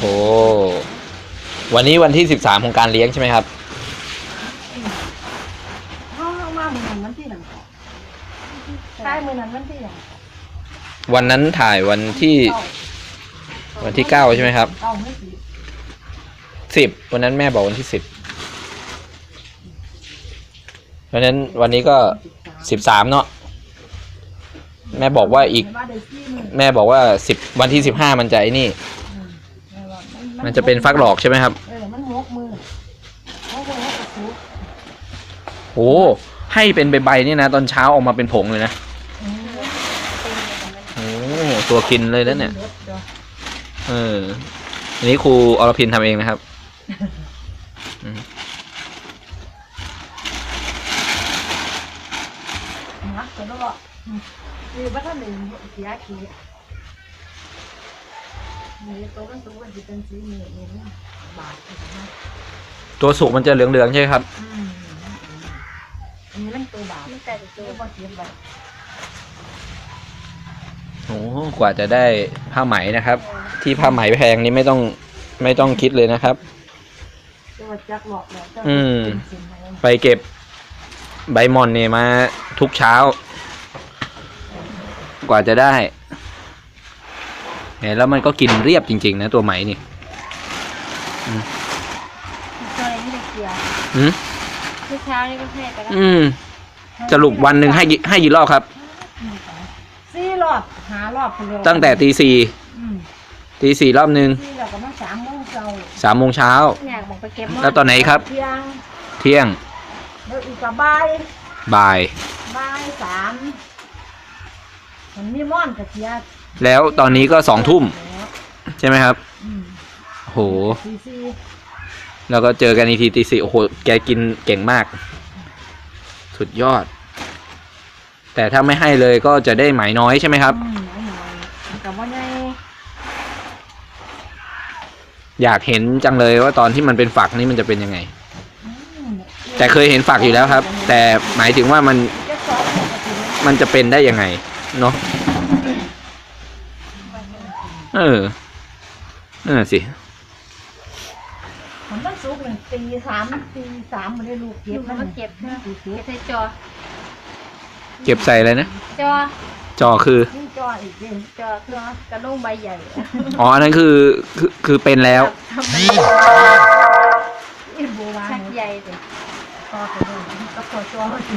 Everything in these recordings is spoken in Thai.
โอ้วันนี้วันที่สิบสามของการเลี้ยงใช่ไหมครับ ห้องมามือนั้นวันที่หนึ่งใช่มือนั้นวันที่หนึ่งวันนั้นถ่ายวันที่ วันที่เก้าใช่ไหมครับเก้าไม่สิสิบวันนั้นแม่บอกวันที่สิบเพราะฉะนั้นวันนี้ก็สิบสามเนาะแม่บอกว่าอีก ว่าได้สี่มือแม่บอกว่าสิบวันที่สิบห้ามันจะไอ้นี่แม่ว่ามันจะเป็นฟักหลอกใช่ไหมครับ เออมันหกมือหกมือหกกระสุนโอ้ให้เป็นใบๆนี่นะ ตอนเช้าออกมาเป็นผงเลยนะอืมโอ้ตัวกินเลยนะเนี่ยเด็ดเด้อเออ อันนี้ครูอรพินทำเองนะครับนักแต่ละคือว่าท่านหนึ่งเสียขี้ ตัวมันสูงกว่าสิเป็นสีนี่นี่บาทนะตัวสุกมันจะเหลืองๆใช่ไหมครับ อืมอันนี้เล่นตัวบาทมันแต่ตัววบ่เสียบแบบโอ้กว่าจะได้ผ้าไหมนะครับ ที่ผ้าไหมแพงนี้ไม่ต้องไม่ต้องคิดเลยนะครับ ตัวจักหลอกแล้วอืมเป็นสิ่งไหนไปเก็บใบหมอนเนี่ยมาทุกเช้า กว่าจะได้ เห็นแล้วมันก็กินเรียบจริง ๆ นะตัวไหมนี่ตัวอะไรไม่ได้เกลียอืมเมื่อเช้านี่ก็ให้ไปแล้วอืมสรุปวันหนึ่งให้กี่ให้กี่รอบครับ สี่รอบหารอบคนเดียวตั้งแต่ตีสี่อืมตีสี่รอบหนึ่งสี่แล้วก็มาสามโมงเช้าสามโมงเช้า อยากบอกไปเก็บแล้วตอนไหนครับ เที่ยงเที่ยงแล้วอีกกับบ่ายบ่ายบ่ายสามมันมีม่อนกับเทียด แล้วตอนนี้ก็สองทุ่มแล้วใช่ไหมครับอืมโหสี่สี่แล้วก็เจอกันอีกทีตีสี่โอ้โห แกกินเก่งมาก สุดยอด แต่ถ้าไม่ให้เลยก็จะได้ไหมน้อยใช่ไหมครับอืมเอาหน่อยมันกับว่าไงอยากเห็นจังเลยว่าตอนที่มันเป็นฝักนี่มันจะเป็นยังไงอืมแต่เคยเห็นฝักอยู่แล้วครับ แต่หมายถึงว่ามันเจะสองเนี่ยก็ถือว่ามันจะเป็นได้ยังไง เนาะ เออนั่นนะสิมันต้องสุกหนึ่งตีสามตีสามมาได้ลูกเก็ดูบมันมันเก็บใช่ไหมตีเก็เก็บบใส่จอ เก็บใส่อะไรนะ จอ จอคือ นี่จออีกเด่นจอคือกระด้งใบใหญ่อ๋ออันนั้นคือคือคือเป็นแล้ว ทำเป็นอีโบราณชักใหญ่เลยต่อไปเลยก็พอจอสิ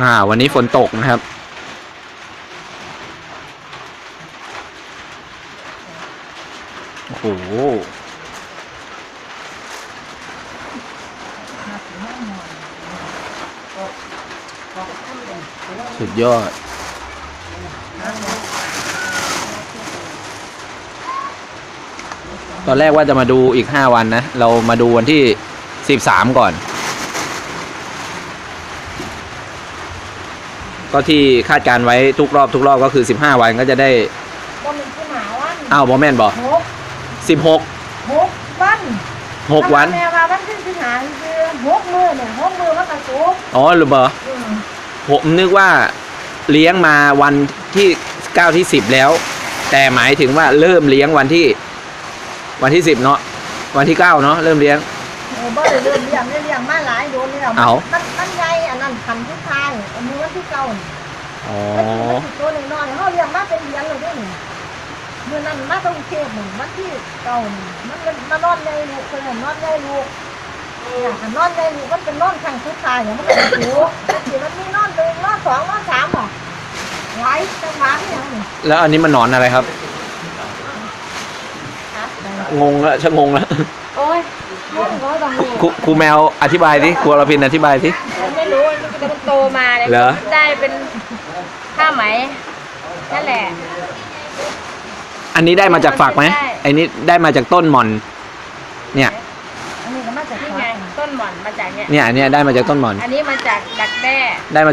อ่า วันนี้ฝนตกนะครับ โอ้โหสุดยอด ตอนแรกว่าจะมาดูอีกห้าวันนะ เรามาดูวันที่สิบสามก่อน ก็ที่คาดการไว้ทุกรอบทุกรอบก็คือสิบห้าวันก็จะได้วันหนึ่งที่หมาวันอ้าวบอแมนบอกหก สิบหกหกวันหกวัน แม่ว่าวันที่สิบห้าคือหกมือเนี่ยหกมือมันกระสุกอ๋อหรือเปล่าอืมผมนึกว่าเลี้ยงมาวันที่เก้าที่สิบแล้ว แต่หมายถึงว่าเริ่มเลี้ยงวันที่ วันที่สิบเนาะวันที่เก้าเนาะเริ่มเลี้ยง เออบ่ได้เริ่มเลี้ยงได้เลี้ยงมาหลายโดนแล้วเอา มันมันใหญ่อันนั้นพันที่ทายอันนี้วันที่เก้านี่อ๋อมันสิตัวน้อยๆเขาเลี้ยงมาเป็นเดือนเลยเด้วยนี่ เมื่อนั้นมาต้องเทพหนึ่งวันที่เก้านี่มันเป็นมานอนในลูกเพิ่นนนอนในลูกอยากนอนในลูกมันเป็นนอนข้งสุดท้ายเนี่ยมันก็สูสิมันมีนอนหนึ่งนอนสองนอนสามหรอหลายจังหวะที่ยังนี่แล้วอันนี้มันหนอนอะไรครับ งงล้วชักงงล้วโอ้ยลูกน้อยต้องครูครูแมวอธิบายสิครูอรพินอธิบายสิไม่รู้มันโตมาเลยได้เป็นผ้าไหมนั่นแหละ อันนี้ได้มาจากฝักไหมได้ไอ้นี้ได้มาจากต้นหม่อน เนี่ย อันนี้ก็มาจากนี่ฟ้าไง ต้นหม่อนมาจากเนี้ยเนี่ยอันเนี้ยได้มาจากต้นหม่อน อันนี้มาจากดักแด้ ได้มา